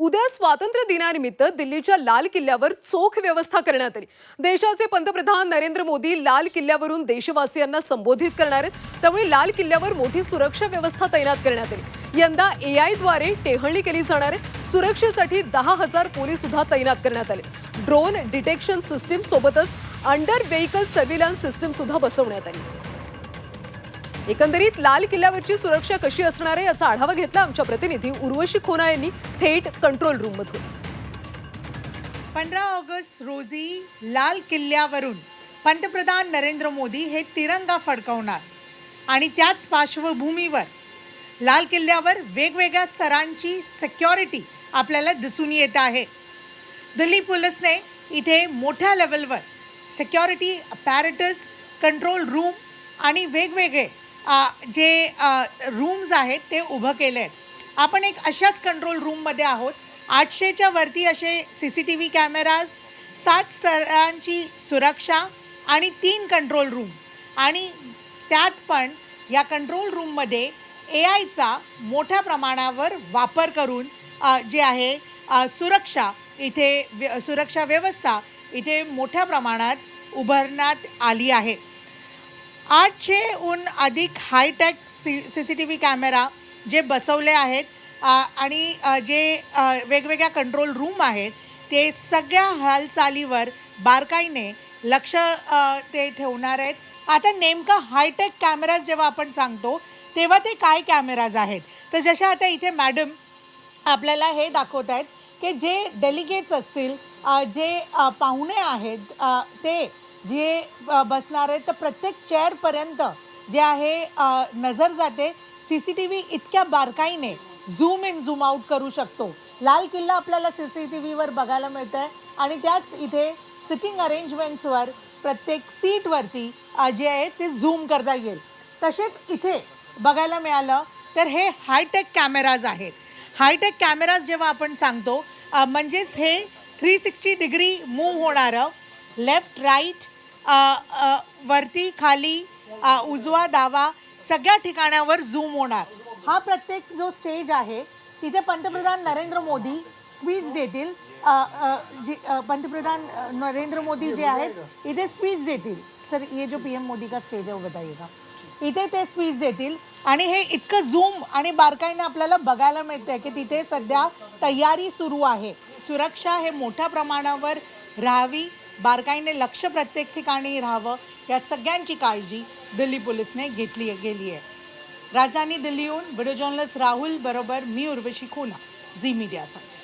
उद्या स्वातंत्र्य दिनानिमित्त दिल्लीच्या लाल किल्ल्यावर चोख व्यवस्था करण्यात आली. देशाचे पंतप्रधान नरेंद्र मोदी लाल किल्ल्यावरून देशवासियांना संबोधित करणार आहेत. त्यामुळे लाल किल्ल्यावर मोठी सुरक्षा व्यवस्था तैनात करण्यात आली. यंदा ए द्वारे टेहळणी केली जाणार आहे सुरक्षेसाठी दहा हजार पोलीस सुद्धा तैनात करण्यात आले. ड्रोन डिटेक्शन सिस्टीम सोबतच अंडर व्हेकल सर्व्हिलन्स सिस्टीम सुद्धा बसवण्यात आली. एकंदरीत लाल किल्ल्यावरची सुरक्षा कशी असणार आहे याचा आढावा घेतला आमच्या प्रतिनिधी उर्वशी खोना यांनी थेट कंट्रोल रूम मधून. पंधरा ऑगस्ट रोजी लाल किल्ल्यावरून पंतप्रधान नरेंद्र मोदी हे तिरंगा फडकवणार आणि त्याच पार्श्वभूमीवर लाल किल्ल्यावर वेगवेगळ्या स्तरांची सिक्युरिटी आपल्याला दिसून येत आहे. दिल्ली पोलिसने इथे मोठ्या लेवलवर सिक्युरिटी पॅरेटस कंट्रोल रूम आणि वेगवेगळे जे रूम्स आहेत ते उभं केले आहेत आपण एक अशाच कंट्रोल रूममध्ये आहोत. आठशेच्या वरती असे C C T V cameras सात स्तरांची सुरक्षा आणि तीन कंट्रोल रूम आणि त्यात पण या कंट्रोल रूममध्ये ए आयचा मोठ्या प्रमाणावर वापर करून जे आहे सुरक्षा इथे व्य- सुरक्षा व्यवस्था इथे मोठ्या प्रमाणात उभारण्यात आली आहे. आठशेहून अधिक high tech C C C T V camera जे बसवले आहेत आणि जे वेगवेगळ्या कंट्रोल रूम आहेत ते सगळ्या हालचालीवर बारकाईने लक्ष ते ठेवणार आहेत. आता नेमका हायटेक कॅमेराज जेव्हा आपण सांगतो तेव्हा ते काय कॅमेराज आहेत? तर जशा आता इथे मॅडम आपल्याला हे दाखवत आहेत की जे डेलिगेट्स असतील जे पाहुणे आहेत ते जे बसणार आहेत तर प्रत्येक चेअरपर्यंत जे आहे नजर जाते. सी सी टी व्ही इतक्या बारकाईने झूम इन झूम आऊट करू शकतो. लाल किल्ला आपल्याला सी सी टी व्हीवर बघायला मिळत आहे आणि त्याच इथे सिटिंग अरेंजमेंट्सवर प्रत्येक सीटवरती जे आहे ते झूम करता येईल. तसेच इथे बघायला मिळालं तर हे हायटेक कॅमेराज आहेत. हायटेक कॅमेराज जेव्हा आपण सांगतो म्हणजेच हे थ्री सिक्स्टी डिग्री मूव होणारं लेफ्ट राईट वरती खाली उजवा डावा सगळ्या ठिकाणावर झूम होणार. हा प्रत्येक जो स्टेज आहे तिथे पंतप्रधान नरेंद्र मोदी स्पीच देतील. जी पंतप्रधान नरेंद्र मोदी जे आहेत इथे स्पीच देतील. सर ये जो पी एम मोदी का स्टेज आहे वो बताइएगा इथे ते स्पीच देतील. आणि हे इतकं झूम आणि बारकाईने आपल्याला बघायला मिळतंय की तिथे सध्या तयारी सुरू आहे. सुरक्षा हे मोठ्या प्रमाणावर राहावी बारकाईने लक्ष प्रत्येक ठिकाणी राहावं या सगळ्यांची काळजी दिल्ली पोलिसने घेतली गेली आहे राजधानी दिल्लीहून व्हिडिओ जर्नलिस्ट राहुल बरोबर मी उर्वशी खोना झी मीडियासाठी.